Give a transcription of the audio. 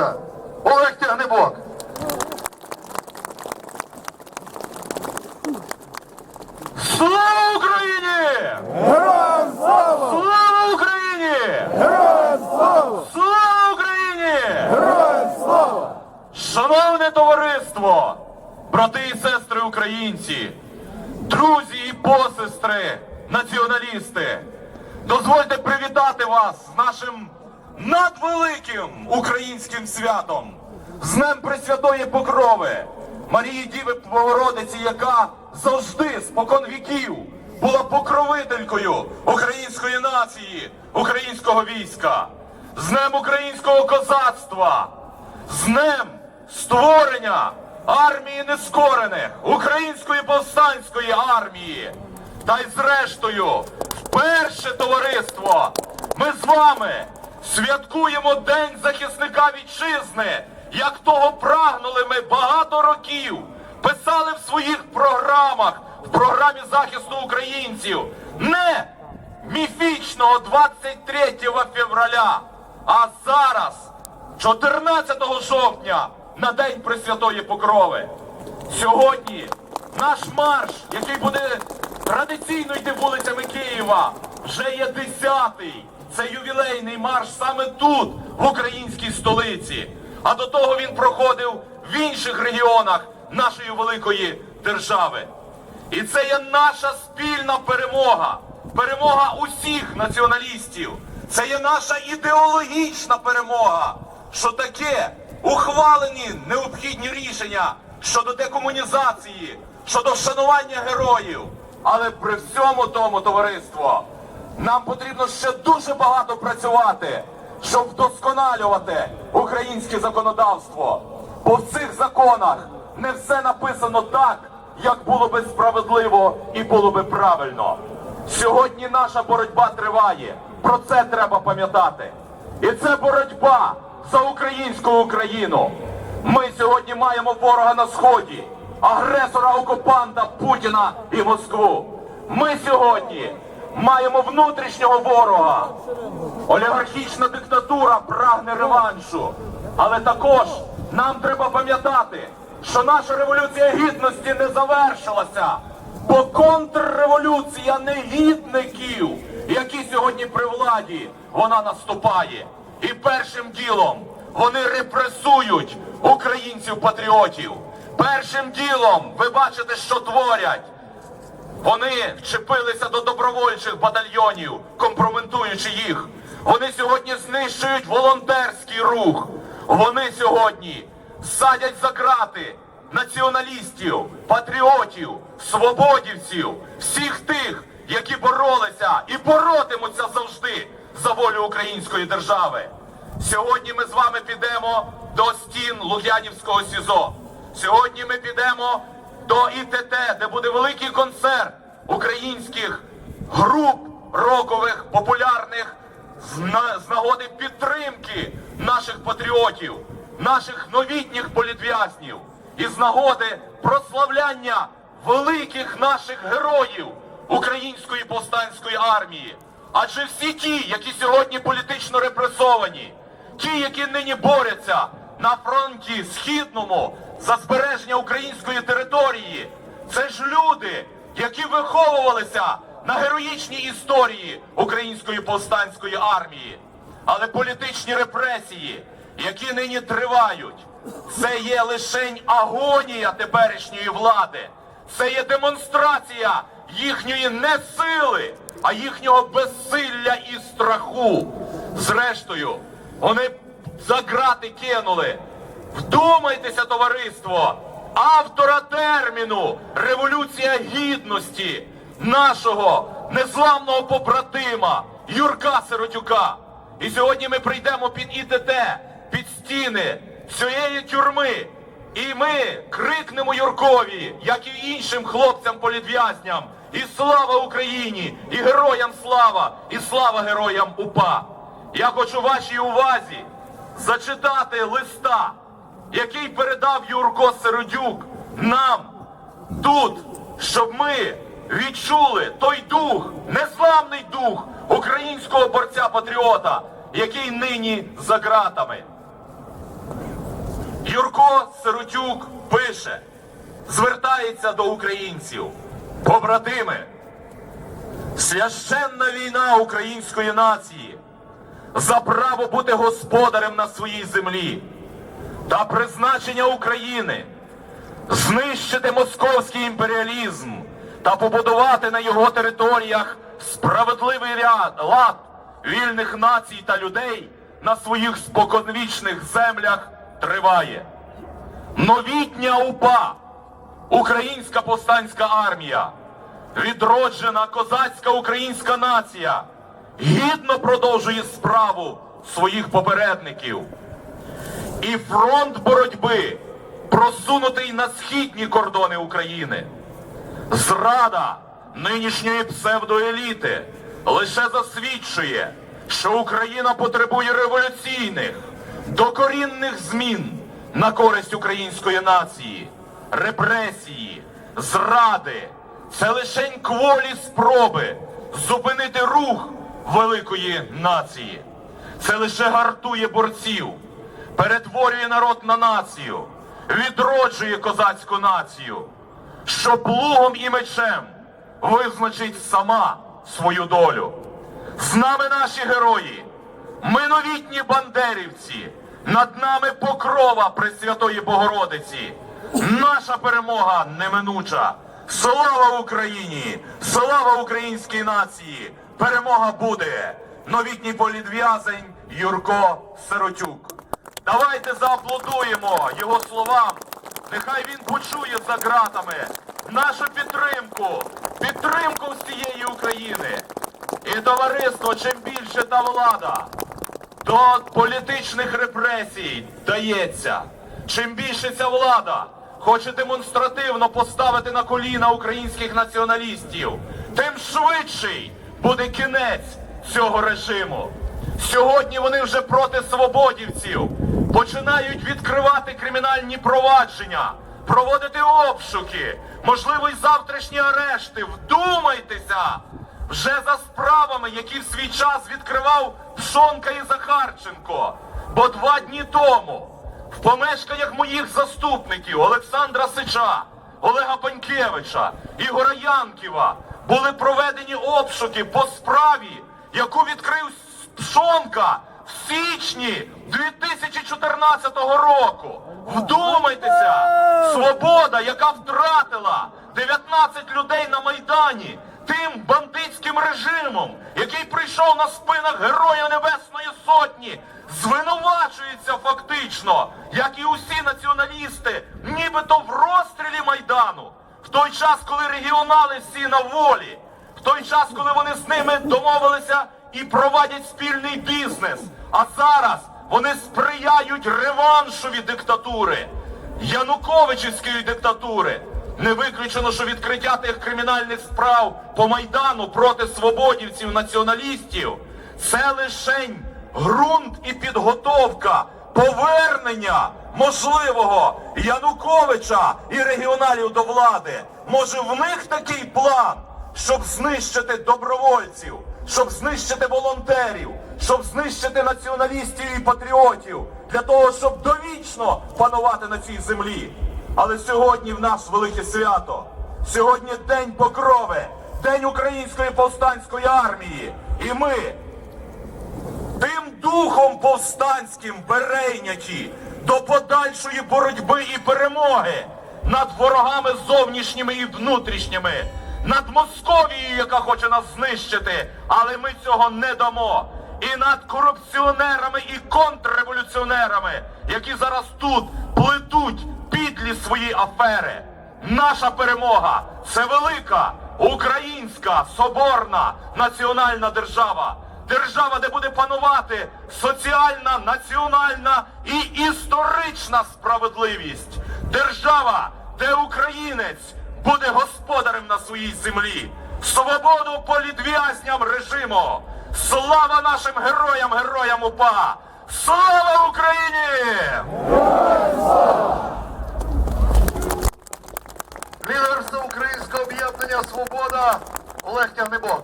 Да. Олег Тягнебок. Слава Україні! Героям слава! Слава Україні! Героям слава! Слава Україні! Героям слава! Шановне товариство, брати і сестри українці, друзі і посестри, націоналісти, дозвольте привітати вас з нашим надвеликим українським святом, з Днем Пресвятої Покрови, Марії Діви Богородиці, яка завжди спокон віків була покровителькою української нації, українського війська, з Днем українського козацтва! З днем створення армії нескорених, української повстанської армії. Та й зрештою, вперше товариство, ми з вами святкуємо День захисника вітчизни, як того прагнули ми багато років, писали в своїх програмах, в програмі захисту українців. Не міфічного 23 февраля, а зараз. 14 жовтня на День Пресвятої Покрови. Сьогодні наш марш, який буде традиційно йти вулицями Києва, вже є десятий. Це ювілейний марш саме тут, в українській столиці. А до того він проходив в інших регіонах нашої великої держави. І це є наша спільна перемога, перемога усіх націоналістів. Це є наша ідеологічна перемога, що таке ухвалені необхідні рішення щодо декомунізації, щодо вшанування героїв. Але при всьому тому, товариство, нам потрібно ще дуже багато працювати, щоб вдосконалювати українське законодавство. Бо в цих законах не все написано так, як було би справедливо і було би правильно. Сьогодні наша боротьба триває. Про це треба пам'ятати. І це боротьба за українську Україну. Ми сьогодні маємо ворога на сході, агресора окупанта Путіна і Москву. Ми сьогодні маємо внутрішнього ворога. Олігархічна диктатура прагне реваншу. Але також нам треба пам'ятати, що наша революція гідності не завершилася, бо контрреволюція негідників, які сьогодні при владі, вона наступає. І першим ділом вони репресують українців-патріотів. Першим ділом ви бачите, що творять. Вони вчепилися до добровольчих батальйонів, компрометуючи їх. Вони сьогодні знищують волонтерський рух. Вони сьогодні садять за крати націоналістів, патріотів, свободівців, всіх тих, які боролися і боротимуться завжди за волю української держави. Сьогодні ми з вами підемо до стін Лук'янівського СІЗО. Сьогодні ми підемо до ІТТ, де буде великий концерт українських груп рокових, популярних з, на- з нагоди підтримки наших патріотів, наших новітніх політв'язнів і з нагоди прославляння великих наших героїв української повстанської армії. Адже всі ті, які сьогодні політично репресовані, ті, які нині борються на фронті східному за збереження української території, це ж люди, які виховувалися на героїчній історії української повстанської армії. Але політичні репресії, які нині тривають, це є лишень агонія теперішньої влади. Це є демонстрація їхньої не сили, а їхнього безсилля і страху. Зрештою, вони за грати кинули. Вдумайтеся, товариство, автора терміну Революція Гідності, нашого незламного побратима Юрка Сиротюка. І сьогодні ми прийдемо під ІТТ, під стіни цієї тюрми. І ми крикнемо Юркові, як і іншим хлопцям-політв'язням. І слава Україні! І героям слава! І слава героям УПА! Я хочу вашій увазі зачитати листа, який передав Юрко Середюк нам тут, щоб ми відчули той дух, незламний дух українського борця-патріота, який нині за ґратами. Юрко Сиротюк пише, звертається до українців. Побратими, священна війна української нації за право бути господарем на своїй землі та призначення України знищити московський імперіалізм та побудувати на його територіях справедливий ряд лад вільних націй та людей на своїх споконвічних землях триває. Новітня УПА, Українська повстанська армія, відроджена козацька українська нація гідно продовжує справу своїх попередників. І фронт боротьби просунутий на східні кордони України. Зрада нинішньої псевдоеліти лише засвідчує, що Україна потребує революційних, докорінних змін на користь української нації, репресії, зради. Це лише кволі спроби зупинити рух великої нації. Це лише гартує борців, перетворює народ на націю, відроджує козацьку націю, що плугом і мечем визначить сама свою долю. З нами наші герої, ми новітні бандерівці, над нами покрова Пресвятої Богородиці. Наша перемога неминуча. Слава Україні! Слава українській нації! Перемога буде! Новітній політв'язень Юрко Сиротюк. Давайте зааплодуємо його словам. Нехай він почує за ґратами нашу підтримку, підтримку всієї України. І товариство, чим більше та влада до політичних репресій дається, чим більше ця влада хоче демонстративно поставити на коліна українських націоналістів, тим швидший буде кінець цього режиму. Сьогодні вони вже проти свободівців починають відкривати кримінальні провадження, проводити обшуки, можливо, й завтрашні арешти. Вдумайтеся! Вже за справами, які в свій час відкривав Пшонка і Захарченко. Бо два дні тому в помешканнях моїх заступників Олександра Сича, Олега Панькевича, Ігора Янківа були проведені обшуки по справі, яку відкрив Пшонка в січні 2014 року. Вдумайтеся, свобода, яка втратила 19 людей на Майдані тим бандитським режимом, який прийшов на спинах Героя Небесної Сотні, звинувачується фактично, як і усі націоналісти, нібито в розстрілі Майдану, в той час, коли регіонали всі на волі, в той час, коли вони з ними домовилися і проводять спільний бізнес. А зараз вони сприяють реваншові диктатури, Януковичівської диктатури. Не виключено, що відкриття тих кримінальних справ по Майдану проти свободівців, націоналістів це лишень ґрунт і підготовка повернення можливого Януковича і регіоналів до влади. Може, в них такий план, щоб знищити добровольців, щоб знищити волонтерів, щоб знищити націоналістів і патріотів для того, щоб довічно панувати на цій землі. Але сьогодні в нас велике свято. Сьогодні День Покрови, День Української повстанської армії. І ми тим духом повстанським перейняті до подальшої боротьби і перемоги над ворогами зовнішніми і внутрішніми, над Московією, яка хоче нас знищити, але ми цього не дамо. І над корупціонерами і контрреволюціонерами, які зараз тут плетуть підлі свої афери. Наша перемога це велика українська соборна національна держава. Держава, де буде панувати соціальна, національна і історична справедливість. Держава, де українець буде господарем на своїй землі. Свободу політв'язням режиму. Слава нашим героям, героям УПА! Слава Україні! Лідерство Українського об'єднання Свобода Олег Тягнебок.